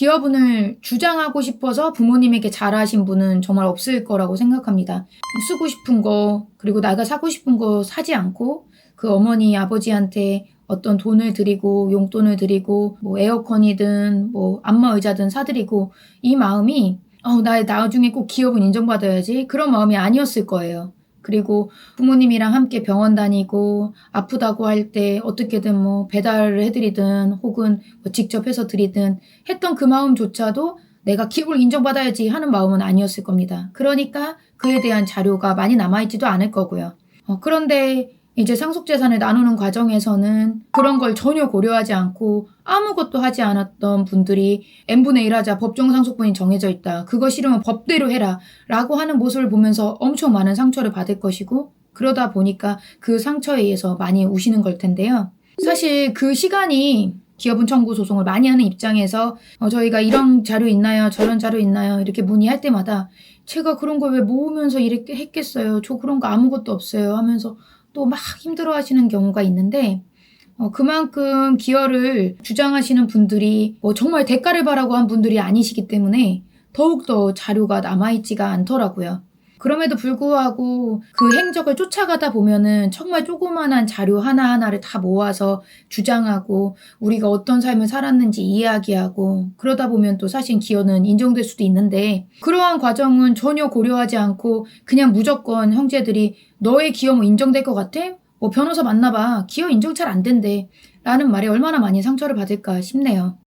기여분을 주장하고 싶어서 부모님에게 잘하신 분은 정말 없을 거라고 생각합니다. 쓰고 싶은 거, 그리고 내가 사고 싶은 거 사지 않고 그 어머니, 아버지한테 어떤 돈을 드리고 용돈을 드리고 뭐 에어컨이든 뭐 안마 의자든 사드리고 이 마음이 어, 나 나중에 꼭 기업은 인정받아야지 그런 마음이 아니었을 거예요. 그리고 부모님이랑 함께 병원 다니고 아프다고 할 때 어떻게든 뭐 배달을 해드리든 혹은 뭐 직접 해서 드리든 했던 그 마음조차도 내가 기업을 인정받아야지 하는 마음은 아니었을 겁니다. 그러니까 그에 대한 자료가 많이 남아있지도 않을 거고요. 어, 그런데 이제 상속재산을 나누는 과정에서는 그런 걸 전혀 고려하지 않고 아무것도 하지 않았던 분들이 n분의 1 하자 법정 상속분이 정해져 있다. 그거 싫으면 법대로 해라. 라고 하는 모습을 보면서 엄청 많은 상처를 받을 것이고 그러다 보니까 그 상처에 의해서 많이 우시는 걸 텐데요. 사실 그 시간이 기업은 청구 소송을 많이 하는 입장에서 어, 저희가 이런 자료 있나요? 저런 자료 있나요? 이렇게 문의할 때마다 제가 그런 걸 왜 모으면서 이렇게 했겠어요? 저 그런 거 아무것도 없어요 하면서 또 막 힘들어 하시는 경우가 있는데 어, 그만큼 기여를 주장하시는 분들이 뭐 정말 대가를 바라고 한 분들이 아니시기 때문에 더욱더 자료가 남아있지가 않더라고요. 그럼에도 불구하고 그 행적을 쫓아가다 보면은 정말 조그만한 자료 하나하나를 다 모아서 주장하고 우리가 어떤 삶을 살았는지 이야기하고 그러다 보면 또 사실 기여는 인정될 수도 있는데 그러한 과정은 전혀 고려하지 않고 그냥 무조건 형제들이 너의 기여 뭐 인정될 것 같아? 뭐 변호사 만나봐. 기여 인정 잘 안 된대. 라는 말에 얼마나 많이 상처를 받을까 싶네요.